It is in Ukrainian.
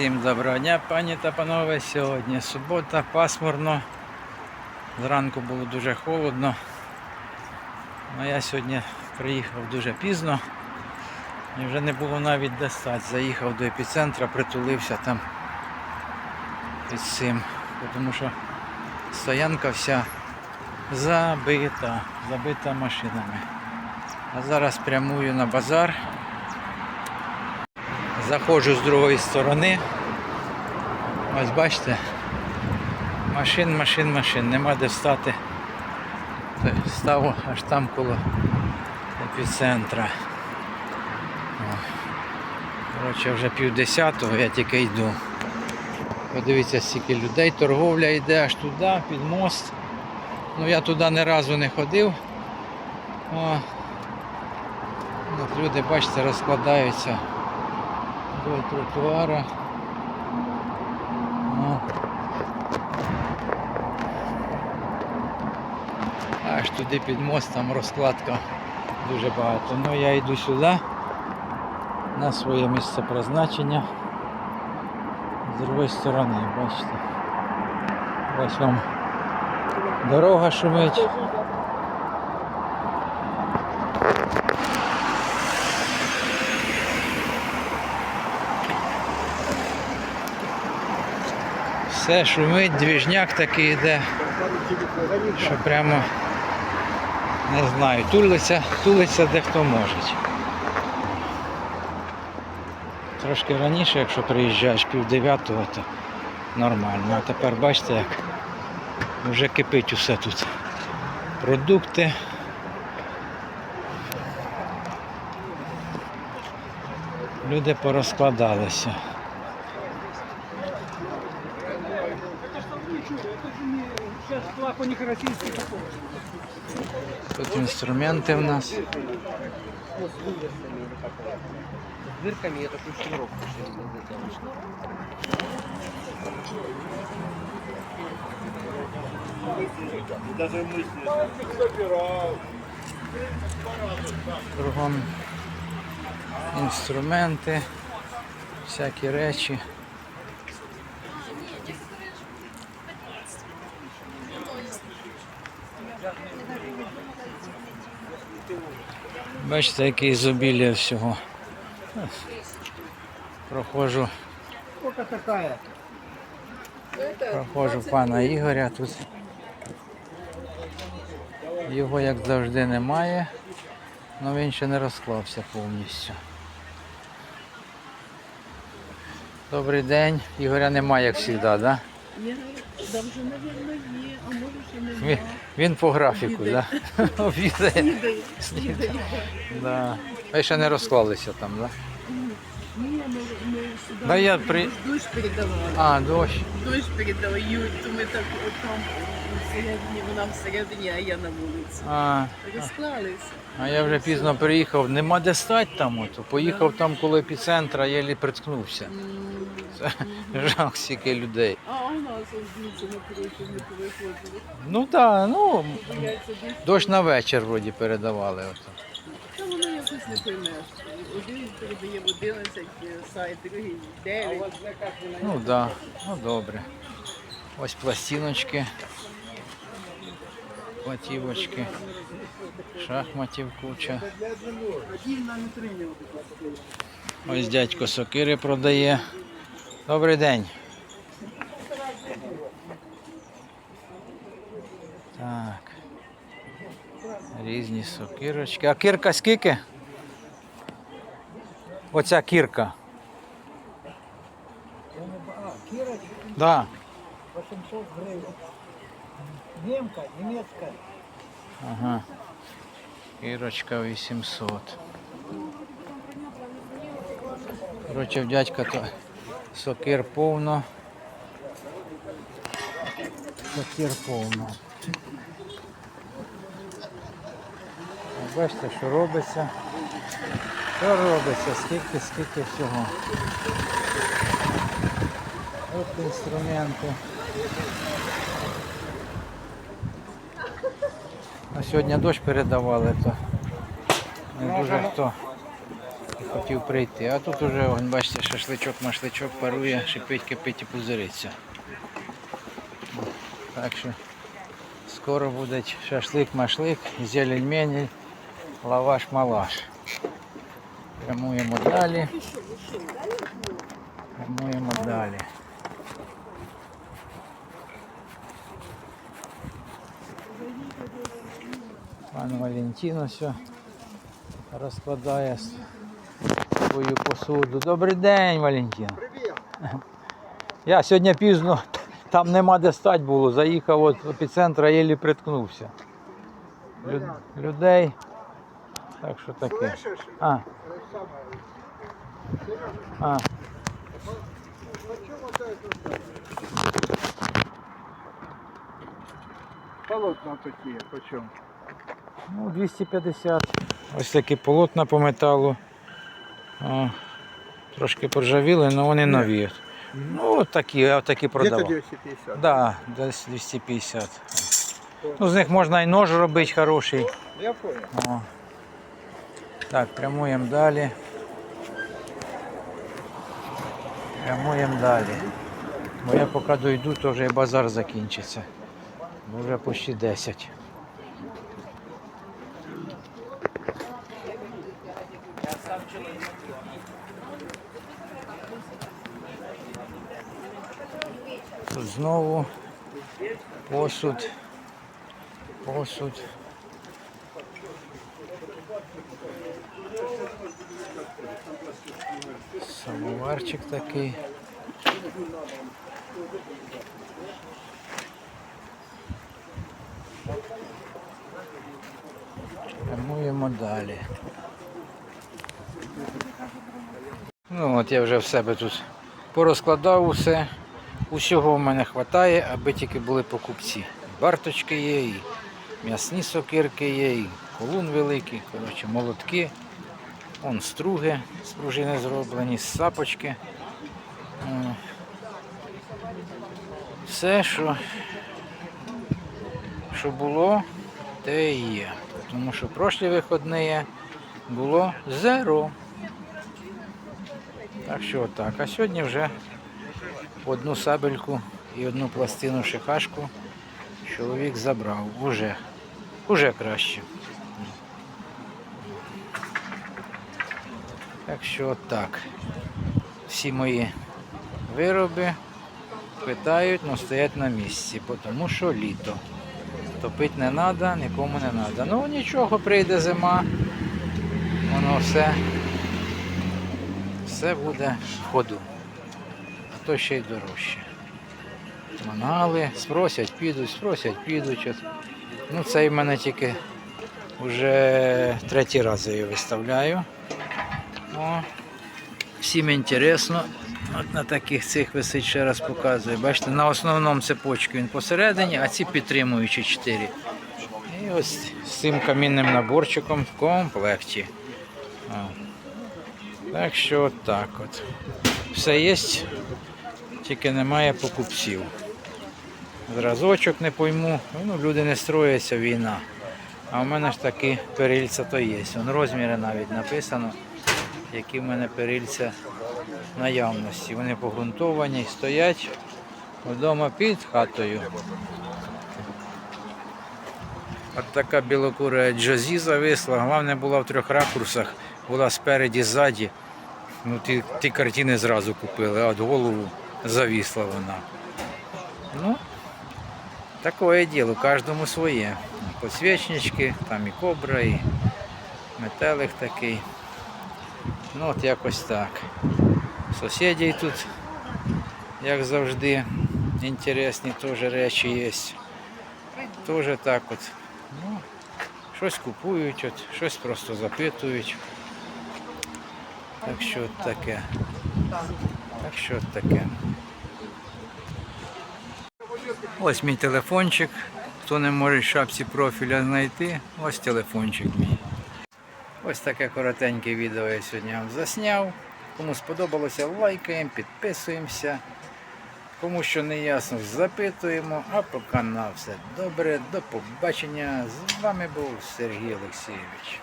Всім доброго дня, пані та панове. Сьогодні субота, пасмурно. Зранку було дуже холодно. Ну, я сьогодні приїхав дуже пізно і вже не було навіть де стати. Заїхав до епіцентра, притулився там під цим. Тому що стоянка вся забита, забита машинами. А зараз прямую на базар. Заходжу з другої сторони. Ось бачите. Машин, машин, машин. Нема де встати. Став аж там коло епіцентра. Коротше, вже пів десятого я тільки йду. Подивіться, скільки людей. Торговля йде аж туди, під мост. Ну я туди ні разу не ходив. О. От люди, бачите, розкладаються вдоль тротуара. О. Аж туди під мост там розкладка дуже багато. Ну я йду сюди на своє місце призначення. З другої сторони, бачите. Ось вам дорога шумить. Все шумить, двіжняк такий йде, що прямо не знаю, тулиться, тулиться де хто може. Трошки раніше, якщо приїжджаєш пів дев'ятого, то нормально. А тепер бачите, як вже кипить усе тут. Продукти. Люди порозкладалися. Тут інструменти в нас. С дырками это кучировка. Кругом інструменти, всякі речі. Бачите, яке ізобілія всього. Проходжу, такая? проходжу пана Ігоря тут. Його як завжди немає, але він ще не розклався повністю. Добрий день. Ігоря немає, як завжди, так? Да? Я там вже, мабуть, є, а може ще Він, немає. він по графіку, так? Да? Обідає. Снідає, снідає. Да. Ви ще не розклалися там, так? Да? Ні, ми, ми сюди Да я при- дощ передавали. А, дощ. Дощ передали, Юль, то ми так от там всередині, вона всередині, а я на вулиці. А, Розклалися. а я вже пізно приїхав, нема де стати там. Ото. Поїхав там коло епіцентра, єлі приткнувся. М, Жах стільки людей. А у нас на коротше, ми. Ну так, ну, дощ. на вечір вроді передавали. Ото. Та воно якось не поймеш. Один передає в 11 сайт, другий в 9. Ну так, да. ну добре. Ось пластиночки, платівочки, шахматів куча. Ось дядько сокири продає. Добрий день. Так. Різні сокирочки. А кірка скільки? Оця кірка. А, кирочка Да. 800 гривен. Немка, немецкая. Ага. Кірочка 800. Коротше, в дядька то сокир повно. Сокир повно. Бачите, що робиться. Що робиться, скільки, скільки всього. От інструменти. А сьогодні дощ передавали, то не дуже хто хотів прийти. А тут уже, вон, бачите, шашличок, машличок парує, шипить, кипить і пузириться. Так що скоро буде шашлик-машлик, зелень-менель, лаваш-малаш. Прямуємо далі. Прямуємо далі. Пан Валентино все розкладає с- Свою посуду. Добрий день, Валентин. Привіт. Я сьогодні пізно, там нема де стати було. Заїхав от в епіцентр, а єлі приткнувся. Лю- людей. Так що таке. А, а. Полотна такі, почем? Ну, 250. Ось такі полотна по металу. О, трошки поржавіли, але вони нові. Ну, от такі, я такі продавав. 250. Да, десь 250. Ну, з них можна і нож робити хороший. Я понял. О. Так, прямуємо далі. Прямуємо далі. Бо я поки дойду, то вже і базар закінчиться. Бо вже почти 10. Тут знову посуд. Посуд. Самоварчик такий. Прямуємо далі. Ну от я вже в себе тут порозкладав усе. Усього в мене вистачає, аби тільки були покупці. Барточки є, і м'ясні сокирки є, і колун великий, коротше, молотки. Вон струги з пружини зроблені, сапочки. Все, що, що було, те і є. Тому що прошлі виходні було зеро. Так що так. А сьогодні вже одну сабельку і одну пластину шихашку чоловік забрав. Уже, уже краще. Так що так. Всі мої вироби питають, але стоять на місці, тому що літо. Топити не треба, нікому не треба. Ну нічого, прийде зима, воно все, все буде в ходу. То ще й дорожче. Манали, спросять, підуть, спросять, підуть. От. Ну, цей в мене тільки вже третій раз його виставляю. О, всім інтересно. От на таких цих висить, ще раз показую. Бачите, на основному цепочку він посередині, а ці підтримуючі 4. І ось з цим камінним наборчиком в комплекті. О. Так що от так от. Все є, тільки немає покупців. Зразочок не пойму, ну, люди не строяться, війна. А в мене ж такі перильця то є. Вон розміри навіть написано, які в мене перильця наявності. Вони погрунтовані, стоять вдома під хатою. От така білокура джазі зависла. Головне була в трьох ракурсах, була спереді, ззаді. Ну, ті, ті картини зразу купили, а от голову завісла вона. Ну, Такое діло, кожному своє. Подсвічнички, там і кобра, і метелик такий. Ну от якось так. Сусідів тут, як завжди, інтересні теж речі є. Теж так от. Ну, щось купують, от, щось просто запитують. Так що от таке. Так що от таке. Ось мій телефончик. Хто не може в шапці профіля знайти, ось телефончик мій. Ось таке коротеньке відео я сьогодні вам засняв. Кому сподобалося, лайкаємо, підписуємося. Кому що не ясно, запитуємо. А поки на все добре. До побачення. З вами був Сергій Олексійович.